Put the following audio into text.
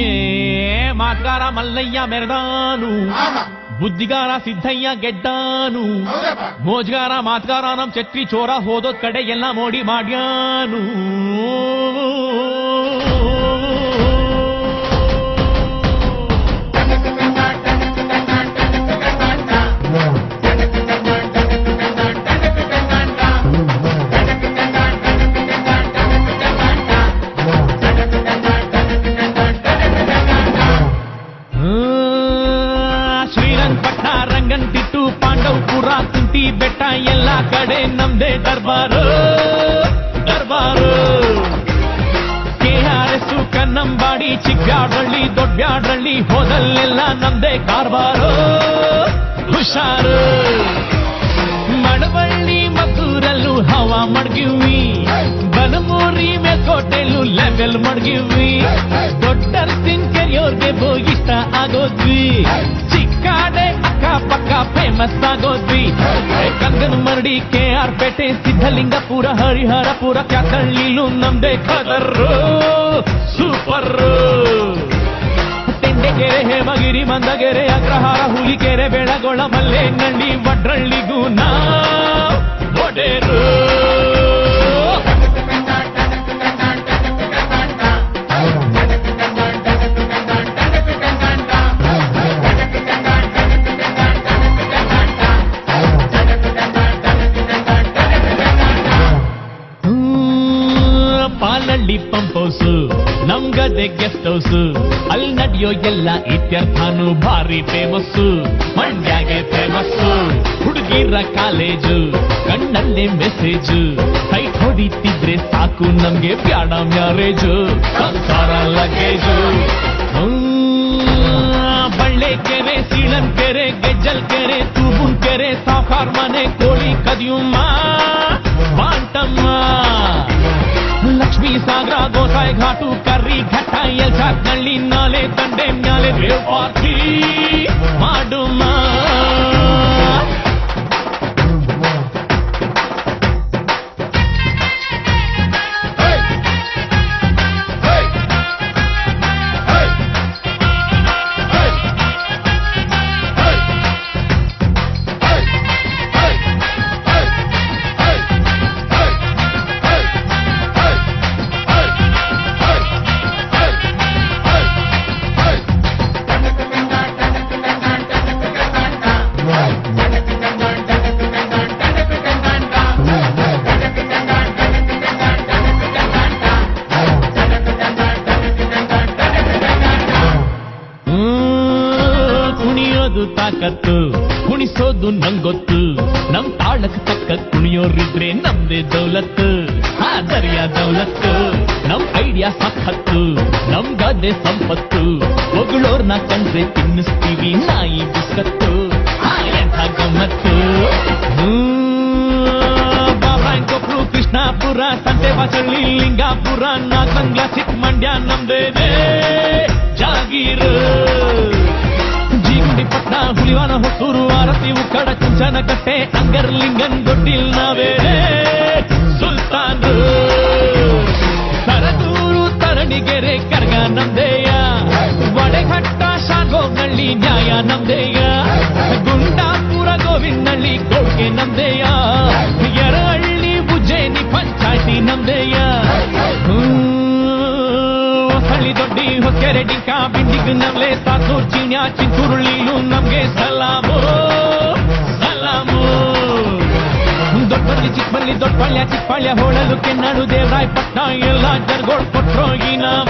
ఏ మాట్గార మల్లయ్య మెరదాను ಬುದ್ಧಿಗಾರ ಸಿದ್ದಯ್ಯ ಗೆದ್ದಾನು ಮೋಜ್ಗಾರ ಮಾತ್ಗಾರ ನಮ್ ಚಕ್ರಿ ಚೋರ ಹೋದೋದ್ ಕಡೆ ಎಲ್ಲ ಮೋಡಿ ಮಾಡ್ಯಾನು ಶ್ರೀರಂಗಪಟ್ಟಣ ಪಾಂಡವ್ ಪುರ ಕುಂಟಿ ಬೆಟ್ಟ ಎಲ್ಲ ಕಡೆ ನಮ್ದೇ ದರ್ಬಾರು ದರ್ಬಾರು. ಕೆಆರ್ಎಸ್ ಕನ್ನಂಬಾಡಿ ಚಿಕ್ಕಾಡ್ರಳ್ಳಿ ದೊಡ್ಡಾಡ್ರಳ್ಳಿ ಹೋದಲ್ಲೆಲ್ಲ ನಮ್ದೇ ಕಾರ್ಬಾರು ಹುಷಾರು. ಮಡವಳ್ಳಿ ಮದ್ದೂರಲ್ಲೂ ಹವಾ ಮಡ್ಗಿವಿ ಬನಮೂರಿ ಮೇಲ್ಕೋಟೆಲ್ಲೂ ಲೆವೆಲ್ ಮಡ್ಗಿವಿ ದೊಡ್ಡ ಕೆರೆಯೋರ್ಗೆ ಇಷ್ಟ ಆಗೋದ್ವಿ. ಆಗೋದ್ವಿ ಕಂಗನ ಮರಡಿ ಕೆ ಆರ್ ಪೇಟೆ, ಸಿದ್ಧಲಿಂಗಪುರ, ಹರಿಹರಪುರ, ಕ್ಯಾಕಳ್ಳಿಲು ನಮ್ದೆ ಕದರ್ರು ಸೂಪರ್ ತೆಂಡೆಗೆರೆ, ಹೇಮಗಿರಿ, ಮಂದಗೆರೆ, ಅಗ್ರಹಾರ, ಹುಲಿಕೆರೆ, ಬೆಳಗೊಳ ಮಲ್ಲೇನಳ್ಳಿ ವಡ್ರಳ್ಳಿಗೂ ನಾ ಒಡೆರು. ನಮ್ಗದೆ ಗೆಸ್ಟ್ ಹೌಸ್ ಅಲ್ಲಿ ನಡೆಯೋ ಎಲ್ಲ ಇತ್ಯರ್ಥನು ಭಾರಿ ಫೇಮಸ್ ಮಂಡ್ಯಾಗೆ ಫೇಮಸ್ ಹುಡುಗಿರ ಕಾಲೇಜು ಕಣ್ಣಲ್ಲೇ ಮೆಸೇಜ್ ಸೈಟ್ ಹೊಡಿತಿದ್ರೆ ಸಾಕು ನಮ್ಗೆ ಬ್ಯಾಡ ಮ್ಯಾರೇಜು ಸಂಸಾರ ಲಗೇಜು ಬಳ್ಳೆ ಕೆರೆ ಸೀಳನ್ ಕೆರೆ ಗೆಜ್ಜಲ್ ಕೆರೆ ತೂಬುನ್ ಕೆರೆ ಸಾಫಾರ್ ಮನೆ ಕೋಳಿ ಕದಿಯುಮ್ಮ ಬಾಂಟಮ್ಮ ಲಕ್ಷ್ಮೀ ಸಾಗರ ಗೋಸಾಯಿ ಘಾಟು ಕರ್ರಿ ಘಟ್ಟ ಎಲ್ಚಾಕ್ನಳ್ಳಿ ನಾಲೆ ತಂಡೆ ಮ್ಯಾಲೆ ರೇವ್ ಪಾರ್ಟಿ ಕುಣಿಯೋದು ತಾಕತ್ತು, ಕುಣಿಸೋದು ನಂಗೊತ್ತು. ನಮ್ ತಾಳಕ್ ತಕ್ಕ ಕುಣಿಯೋರಿದ್ರೆ ನಮ್ದೇ ದೌಲತ್ತು. ಆ ದರ್ಯಾ ದೌಲತ್ತು. ನಮ್ ಐಡಿಯಾ ಸಖತ್ತು, ನಮ್ ಗದೆ ಸಂಪತ್ತು. ಹೊಗಳೋರ್ನ ಕಂಡ್ರೆ ತಿನ್ನಿಸ್ತೀವಿ ನಾಯಿ ಬಿಸ್ಕತ್ತು. ಎಂಥ ಗಮ್ಮತ್ತು. ಬಾಬಾಂಕೊಪ್ರು ಕೃಷ್ಣಾಪುರ ಸಂತೆ ಬಸಳ್ಳಿ ಲಿಂಗಾಪುರ, ನಾಗಮಂಗ್ಲ ಚಿಕ್ಕಮಂಡ್ಯ ನಮ್ದೇ ಜಾಗೀರು. ಪಟ್ನ ಹುಲಿವಾನ ಹೊಸೂರು ಆರತಿ ಉಕ್ಕಡ ಕುಂಚನ ಕಟ್ಟೆ ಅಂಗರ್ಲಿಂಗನ್ ದೊಡ್ಡಿಲ್ ನಾವೇನೆ ಸುಲ್ತಾನ್ ಸರದೂರು ತರಣಿಗೆರೆ ಕರ್ಗ ನಮ್ದೇಯ ವಡೆಘಟ್ಟ ಶಾಗೋಗ್ನಳ್ಳಿ ನ್ಯಾಯ ನಮ್ದೇಯ ಗುಂಡಾಪುರ ಗೋವಿಂದಳ್ಳಿ ಕೊಡ್ಗೆ ನಮ್ದೇಯ ಬಿಂಡಿಗ್ ನಮ್ಲೆ ಸಾಸೂರ್ ಚೀನ್ಯ ಚಿಂತೂರುಳ್ಳಿಲು ನಮ್ಗೆ ಸಲಾಮು ಸಲಾಮು ದೊಡ್ಡಬಳ್ಳಿ ಚಿಕ್ಕಬಳ್ಳಿ ದೊಡ್ಡಪಳ್ಯ ಚಿಕ್ಕಪಳ್ಯ ಹೋಳಲು ಕೆನ್ನಾಡು ದೇವರಾಯ್ ಪಟ್ನ ಎಲ್ಲ ಜರ್ಗೋಳ್ ಕೊಟ್ರೋ ಈ ನಾಮ ಈ ನಾಮ